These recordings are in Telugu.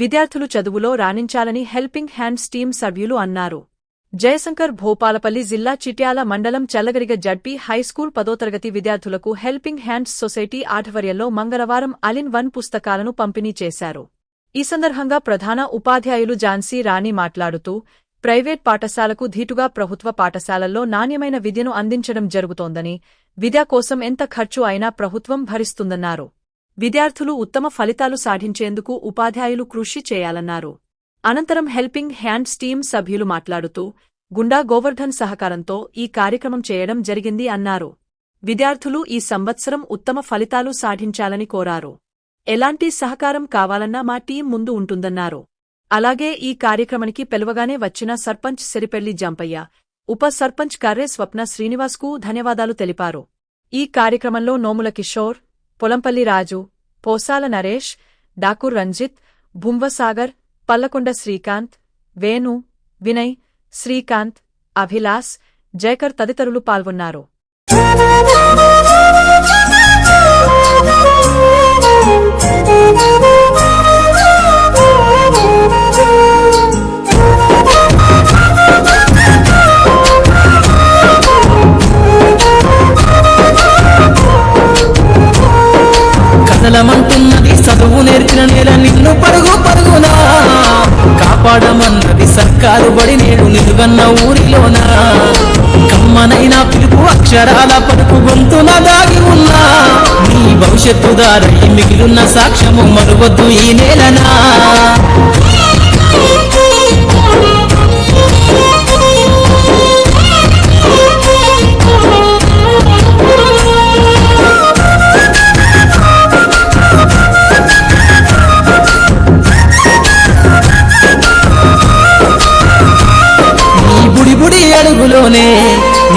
విద్యార్థులు చదువులో రాణించాలని హెల్పింగ్ హ్యాండ్స్ టీం సభ్యులు అన్నారు. జయశంకర్ భోపాలపల్లి జిల్లా చిట్యాల మండలం చల్లగరిగ జడ్పీ హైస్కూల్ పదోతరగతి విద్యార్థులకు హెల్పింగ్ హ్యాండ్స్ సొసైటీ ఆధ్వర్యంలో మంగళవారం అలిన్ వన్ పుస్తకాలను పంపిణీ చేశారు. ఈ సందర్భంగా ప్రధాన ఉపాధ్యాయులు ఝాన్సీ రాణి మాట్లాడుతూ ప్రైవేట్ పాఠశాలకు ధీటుగా ప్రభుత్వ పాఠశాలల్లో నాణ్యమైన విద్యను అందించడం జరుగుతోందని విద్య కోసం ఎంత ఖర్చు అయినా ప్రభుత్వం భరిస్తుందన్నారు. విద్యార్థులు ఉత్తమ ఫలితాలు సాధించేందుకు ఉపాధ్యాయులు కృషి చేయాలన్నారు. అనంతరం హెల్పింగ్ హ్యాండ్స్ స్టీమ్ సభ్యులు మాట్లాడుతూ గుండా గోవర్ధన్ సహకారంతో ఈ కార్యక్రమం చేయడం జరిగింది అన్నారు. విద్యార్థులు ఈ సంవత్సరం ఉత్తమ ఫలితాలు సాధించాలని కోరారు. ఎలాంటి సహకారం కావాలన్నా మా టీం ముందు ఉంటుందన్నారు. అలాగే ఈ కార్యక్రమానికి పిలవగానే వచ్చిన సర్పంచ్ సిరిపెల్లి జంపయ్య ఉప సర్పంచ్ కర్రే స్వప్న శ్రీనివాస్కు ధన్యవాదాలు తెలిపారు. ఈ కార్యక్రమంలో నోముల కిషోర్ పొలంపల్లి రాజు పోసాల నరేష్ డాకూర్ రంజిత్ భుంవసాగర్ పల్లకొండ శ్రీకాంత్ వేణు వినయ్ శ్రీకాంత్ అభిలాస్ జయకర్ తదితరులు పాల్గొన్నారు. కదలమంటున్నది నేడు ఊరిలోన ఊరిలోనా కమ్మనైన పిలుపు అక్షరాల పలుకు గొంతున దాగి ఉన్నా. నీ భవిష్యత్తు దారి మిగిలిన సాక్ష్యము మరువద్దు ఈ నేలనా?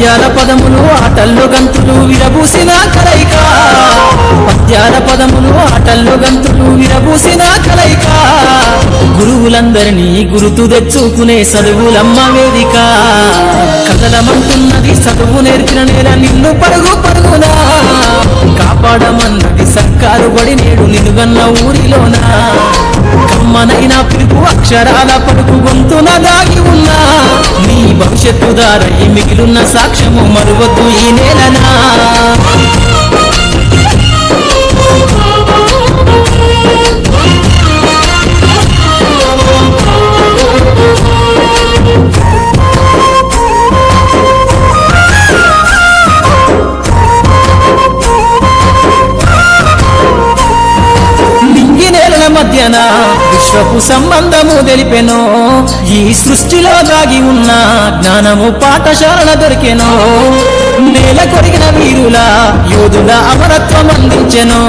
పద్యాల పదములు ఆటల్లు గంతులు విరబూసిన కలయిక. పద్యాల పదములు ఆటల్లు గంతులు విరబూసిన కలయిక. గురువులందరినీ గురుతు తెచ్చుకునే చదువులమ్మ వేదిక. కదలమంటున్నది చదువు నేర్చిన నేల నిన్ను పరుగు పరుగునా. కాపాడమన్నది సర్కారు పడి నేడు నిలుగన్న ఊరిలోనా. మనైనా పిలుపు అక్షరాల పడుకు గొంతున దాగి ఉన్నా. మిగిలిన సాక్ష్యము మరువద్దు ఈ నేలనా? విశ్వపు సంబంధము తెలిపెనో ఈ సృష్టిలో దాగి ఉన్న జ్ఞానము పాఠశాలల దొరికెనో నేల కొరిగిన వీరుల యోధుల అమరత్వం అందించెను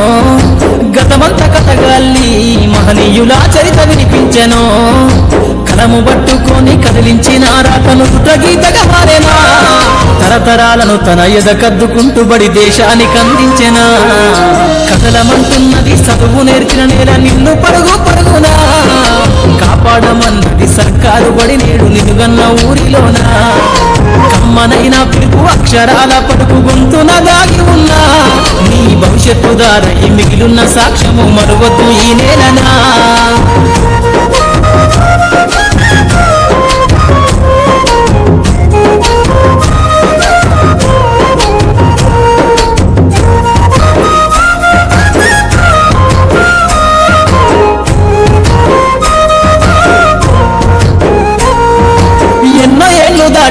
గతమంత కథగాల్ని మహనీయుల చరిత వినిపించెను కలము పట్టుకొని కదిలించిన రాతను గీతగా మారేనా తరతరాలను తన ఎదకద్దుకుంటూ బడి దేశానికి అందించెనా కదలమంటున్నది చదువు నేర్చిన నేల నిన్ను పరుగు పరుగునా? కాపాడమన్నది సర్కారు బడి నేడు నిలుగన్న ఊరిలోనా? కమ్మనైన పిలుపు అక్షరాల పడుకు గొంతున దాగి ఉన్నా? నీ భవిష్యత్తు దారై మిగిలిన సాక్ష్యము మరువద్దు ఈ నేలనా?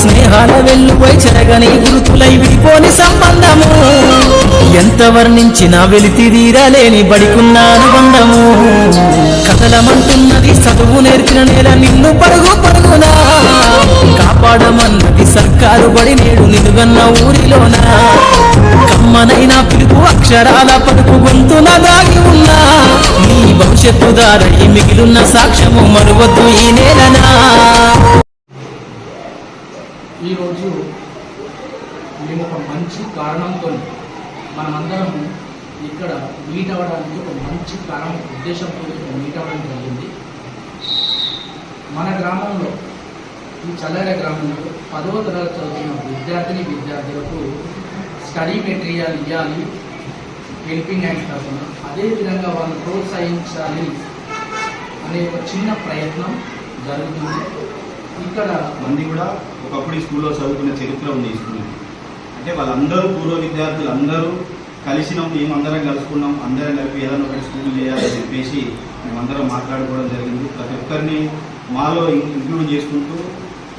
స్నేహాల వెల్లుపై చెరగని గురుతులై విడిపోని సంబంధము. ఎంత వర్ణించినా వెలితి తీరలేని బడికున్న అనుబంధము కథలమంటున్నది చదువు నేర్పిన నేల నిన్ను పరుగు పరుగునా. కాపాడమన్నది సర్కారు బడి నేడు నిలుగన్న ఊరిలోన. కమ్మనైనా పిలుపు అక్షరాల పలుకు గొంతున దాగి ఉన్నా. నీ భవిష్యత్తు దారై మిగిలిన సాక్ష్యము మరువద్దు ఈ నేలనా. ఈరోజు మేము ఒక మంచి కారణంతో మనమందరం ఇక్కడ మీట్ అవ్వడానికి ఒక మంచి కారణం ఉద్దేశంతో ఇక్కడ మీట్ అవ్వడం జరిగింది. మన గ్రామంలో ఈ చల్లార గ్రామంలో పదవ తరగతి చదువుతున్న విద్యార్థిని విద్యార్థులకు స్టడీ మెటీరియల్ ఇవ్వాలి హెల్పింగ్ హ్యాండ్ తరఫున. అదేవిధంగా వాళ్ళని ప్రోత్సహించాలి అనే ఒక చిన్న ప్రయత్నం జరుగుతుంది. ఇక్కడ మంది కూడా ఒకప్పుడు ఈ స్కూల్లో చదువుకునే చరిత్ర ఉంది ఈ స్కూల్ అంటే వాళ్ళందరూ పూర్వ విద్యార్థులు అందరూ కలిసినాం మేము అందరం కలుసుకున్నాం అందరం కలిపి ఏదైనా ఒకటి స్కూల్ చేయాలని చెప్పేసి మేమందరం మాట్లాడుకోవడం జరిగింది. ప్రతి ఒక్కరిని మాలో ఇంక్లూడ్ చేసుకుంటూ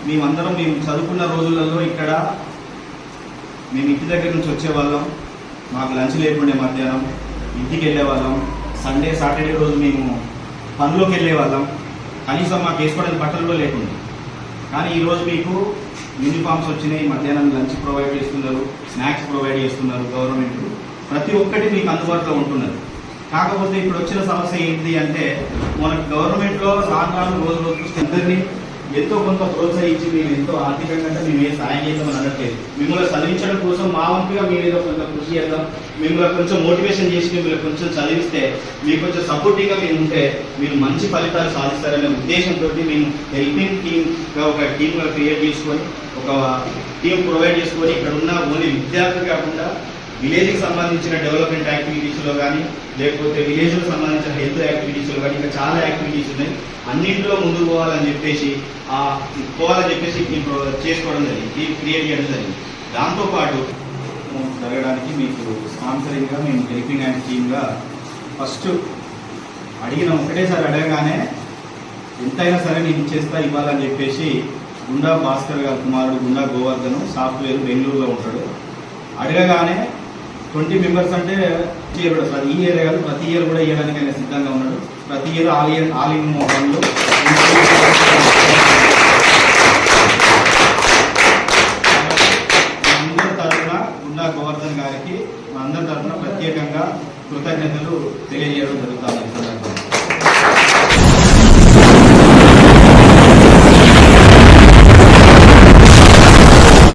మేమందరం మేము చదువుకున్న రోజులలో ఇక్కడ మేము ఇంటి దగ్గర నుంచి వచ్చేవాళ్ళం మాకు లంచ్ లేకుండే మధ్యాహ్నం ఇంటికి వెళ్ళేవాళ్ళం సండే సాటర్డే రోజు మేము పనిలోకి వెళ్ళేవాళ్ళం కనీసం మాకు వేసుకోవడానికి బట్టలు కూడా లేకుండా. కానీ ఈరోజు మీకు యూనిఫామ్స్ వచ్చినాయి మధ్యాహ్నం లంచ్ ప్రొవైడ్ చేస్తున్నారు స్నాక్స్ ప్రొవైడ్ చేస్తున్నారు గవర్నమెంట్ ప్రతి ఒక్కటి మీకు అందుబాటులో ఉంటున్నది. కాకపోతే ఇప్పుడు వచ్చిన సమస్య ఏంటి అంటే మనకు గవర్నమెంట్లో రాను రాను రోజు రోజు అందరినీ ఎంతో కొంత ప్రోత్సహించి మేము ఎంతో ఆర్థికంగా అంటే మేము ఏ సాయం చేద్దామని అనట్లేదు. మిమ్మల్ని చదివించడం కోసం మా వంతుగా మేము ఏదో కొంత కృషి చేద్దాం. మిమ్మల్ని కొంచెం మోటివేషన్ చేసి మిమ్మల్ని కొంచెం చదివిస్తే మీకు కొంచెం సపోర్టింగ్గా మేము ఉంటే మీరు మంచి ఫలితాలు సాధిస్తారనే ఉద్దేశంతో మేము హెల్పింగ్ టీమ్గా ఒక టీమ్గా క్రియేట్ చేసుకొని ఒక టీం ప్రొవైడ్ చేసుకొని ఇక్కడ ఉన్న ఓన్లీ విద్యార్థులు కాకుండా విలేజ్కి సంబంధించిన డెవలప్మెంట్ యాక్టివిటీస్లో కానీ లేకపోతే విలేజ్కి సంబంధించిన హెల్త్ యాక్టివిటీస్లో కానీ ఇంకా చాలా యాక్టివిటీస్ ఉన్నాయి. అన్నింటిలో ముందుకు పోవాలని చెప్పేసి ఆ పోవాలని చెప్పేసి చేసుకోవడం జరిగింది. క్రియేట్ చేయడం జరిగింది. దాంతోపాటు జరగడానికి మీకు స్పాన్సరింగ్గా మేము హెల్పింగ్ అండ్ టీమ్గా ఫస్ట్ అడిగిన ఒకటేసారి అడగగానే ఎంతైనా సరే నేను చేస్తా ఇవ్వాలని చెప్పేసి గుండా భాస్కర్ గారి కుమారుడు గుండా గోవర్ధను సాఫ్ట్వేర్ బెంగళూరులో ఉంటాడు. అడగగానే ట్వంటీ మెంబర్స్ అంటే ఇయర్ కూడా ప్రతి ఇయర్ కాదు ప్రతి ఇయర్ కూడా ఇవ్వడానికి ఆయన సిద్ధంగా ఉన్నాడు. ప్రతి year all year all in మోడల్లో అందరి తరఫున గుండా గోవర్ధన్ గారికి మా అందరి తరఫున ప్రత్యేకంగా కృతజ్ఞతలు తెలియజేయడం జరుగుతుంది.